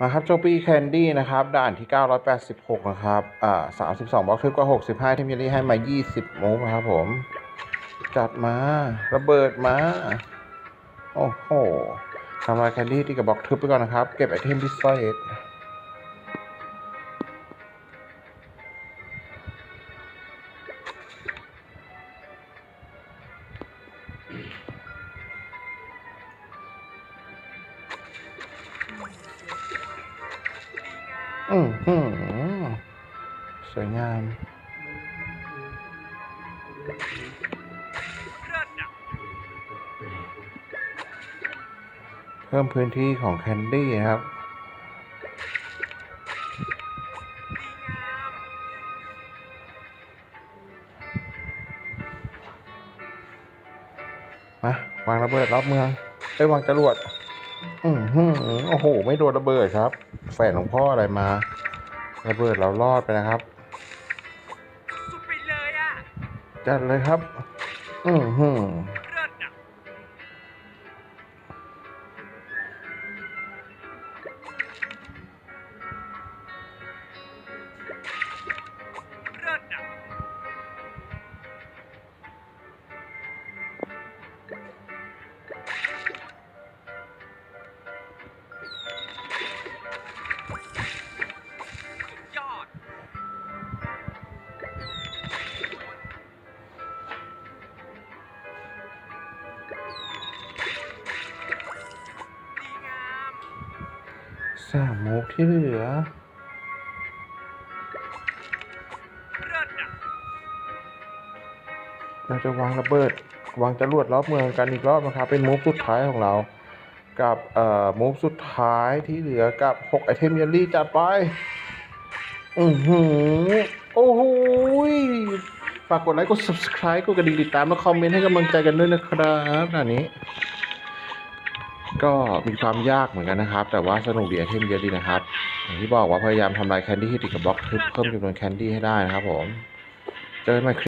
มาครับโจปี้แคนดี้นะครับด่านที่ 986 นะครับ อ่า 32 บล็อกทึบก็ 65 ที่มีรี่ให้มา 20 มุกนะครับผม จัดมา ระเบิดมา โอ้โหทำลายแคนดี้ที่กับบล็อกทึบไปก่อนนะครับ เก็บไอเทมพิเศษ อืมหืมสวยงาม เพิ่มพื้นที่ของแคนดี้นะครับ มาวางระเบิดรอบเมืองไอ้ยวางจรวด อืมหืมโอ้โห ไม่โดนระเบิดครับ แฝดหลวงพ่ออะไรมา ระเบิดเรารอดไปนะครับ สุดไปเลยอะ จัดเลยครับ อืมหืมเลิศอ่ สามมุกที่เหลือเราจะวางระเบิด วางจรวดรอบเมืองกันอีกรอบนะครับ เป็นมูฟสุดท้ายของเรา กับเอ่อมูฟสุดท้ายที่เหลือกับ6ไอเทมเยลลี่จัดไป อือหือ โอ้โหฝากกดไลค์ กด subscribe กดกระดิ่งติดตามและคอมเมนต์ให้กำลังใจกันด้วยนะครับด่านนี้ ก็มีความยากเหมือนกันนะครับ แต่ว่าสนุกดีไอเทมเยอะดีนะครับ อย่างที่บอกว่าพยายามทำลายแคนดี้ที่ติดกับบล็อกทึบเพิ่มจำนวนแคนดี้ให้ได้นะครับผม เจอกันใหม่คลิป